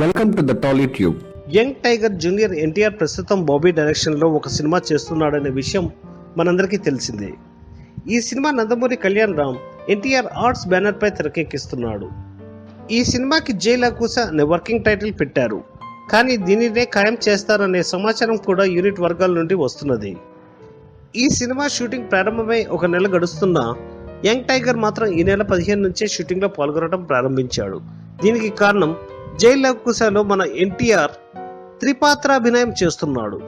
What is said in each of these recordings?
Welcome to the tolly tube young tiger junior NTR ప్రస్తుతం బాబీ డైరెక్షన్లో ఒక సినిమా చేస్తున్నాడనే విషయం మనందరికీ తెలిసిందే. ఈ cinema Nandamuri Kalyan Ram NTR arts బ్యానర్పై తెరకెక్కిస్తున్నాడు. ఈ సినిమాకి జై లకూస అనే వర్కింగ్ టైటిల్ పెట్టారు. కానీ దీనినే ఖాయం చేస్తారనే సమాచారం కూడా యూనిట్ వర్గాల నుండి వస్తున్నది. ఈ సినిమా షూటింగ్ ప్రారంభమై ఒక నెల గడుస్తున్నా యంగ్ టైగర్ మాత్రం ఈ నెల పదిహేను నుంచే షూటింగ్లో పాల్గొనడం ప్రారంభించాడు. దీనికి కారణం జైలవకుశలో మన ఎన్టీఆర్ త్రిపాత్రాభినయం చేస్తున్నాడు.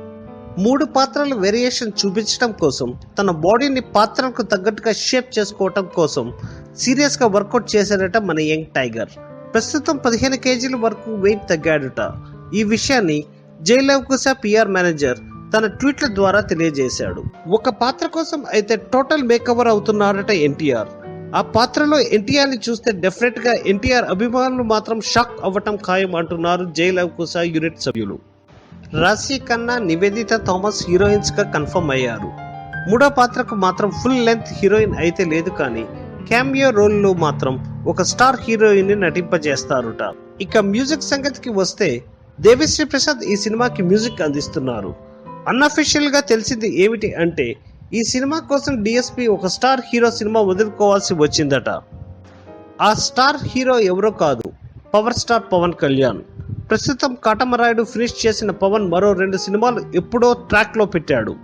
మూడు పాత్రల వేరియేషన్ చూపించడం కోసం తన బాడీని పాత్రలకు తగ్గట్టుగా షేప్ చేసుకోవటం కోసం సీరియస్గా వర్కౌట్ చేశాడట మన యంగ్ టైగర్. ప్రస్తుతం పదిహేను కేజీల వరకు వెయిట్ తగ్గాడుట. ఈ విషయాన్ని జైలవకుశ పిఆర్ మేనేజర్ తన ట్వీట్ల ద్వారా తెలియజేశాడు. ఒక పాత్ర కోసం అయితే టోటల్ మేకవర్ అవుతున్నాడట ఎన్టీఆర్. ఆ పాత్రలో ఎన్టీఆర్ని చూస్తే డెఫినెట్గా ఎన్టీఆర్ అభిమానులు మాత్రం షాక్ అవ్వటం ఖాయం అంటున్నారు జైలవ్ లవకుశ యూనిట్ సభ్యులు. రాశి ఖన్నా నివేదిత థామస్ హీరోయిన్స్గా కన్ఫర్మ్ అయ్యారు. మూడో పాత్రకు మాత్రం ఫుల్ లెంత్ హీరోయిన్ అయితే లేదు కానీ క్యామియో రోల్లో మాత్రం ఒక స్టార్ హీరోయిన్ని నటింపజేస్తారుట. ఇక మ్యూజిక్ సంగతికి వస్తే దేవిశ్రీ ప్రసాద్ ఈ సినిమాకి మ్యూజిక్ అందిస్తున్నారు. అన్అఫీషియల్గా తెలిసింది ఏమిటి అంటే ఈ సినిమా కోసం డిఎస్పి ఒక స్టార్ హీరో సినిమా వదులుకోవాల్సి వచ్చిందట. ఆ స్టార్ హీరో ఎవరో కాదు పవర్ స్టార్ పవన్ కళ్యాణ్. ప్రస్తుతం కాటమరాయుడు ఫినిష్ చేసిన పవన్ మరో రెండు సినిమాలు ఎప్పుడో ట్రాక్లో పెట్టాడు.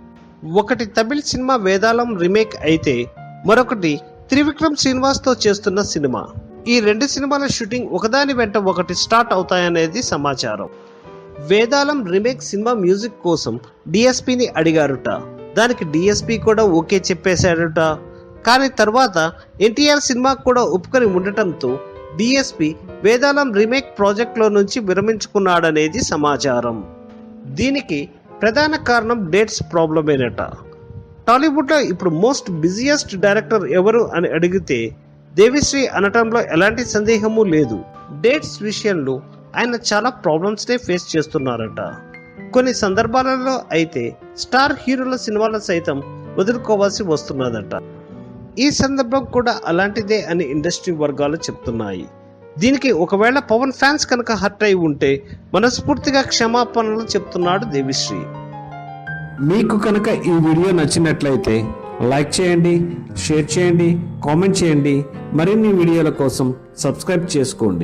ఒకటి తమిళ్ సినిమా వేదాలం రీమేక్ అయితే మరొకటి త్రివిక్రమ్ శ్రీనివాస్తో చేస్తున్న సినిమా. ఈ రెండు సినిమాల షూటింగ్ ఒకదాని వెంట ఒకటి స్టార్ట్ అవుతాయనేది సమాచారం. వేదాలం రీమేక్ సినిమా మ్యూజిక్ కోసం డిఎస్పిని అడిగారుట. దానికి డిఎస్పి కూడా ఓకే చెప్పేశాడట కానీ తర్వాత ఎన్టీఆర్ సినిమా కూడా ఒప్పుకొని ఉండటంతో డిఎస్పి వేదాళం రీమేక్ ప్రాజెక్ట్లో నుంచి విరమించుకున్నాడనేది సమాచారం. దీనికి ప్రధాన కారణం డేట్స్ ప్రాబ్లమేనట. టాలీవుడ్లో ఇప్పుడు మోస్ట్ బిజియెస్ట్ డైరెక్టర్ ఎవరు అని అడిగితే దేవిశ్రీ అనటంలో ఎలాంటి సందేహము లేదు. డేట్స్ విషయంలో ఆయన చాలా ప్రాబ్లమ్స్నే ఫేస్ చేస్తున్నారట. కొన్ని సందర్భాలలో అయితే స్టార్ హీరోల సినిమాలు సైతం వదులుకోవాల్సి వస్తున్నదట. ఈ సందర్భం కూడా అలాంటిదే అని ఇండస్ట్రీ వర్గాలు చెప్తున్నాయి. దీనికి ఒకవేళ పవన్ ఫ్యాన్స్ కనుక హర్ట్ అయి ఉంటే మనస్ఫూర్తిగా క్షమాపణలు చెప్తున్నాడు దేవిశ్రీ. మీకు కనుక ఈ వీడియో నచ్చినట్లయితే లైక్ చేయండి షేర్ చేయండి కామెంట్ చేయండి. మరిన్ని వీడియోల కోసం సబ్స్క్రైబ్ చేసుకోండి.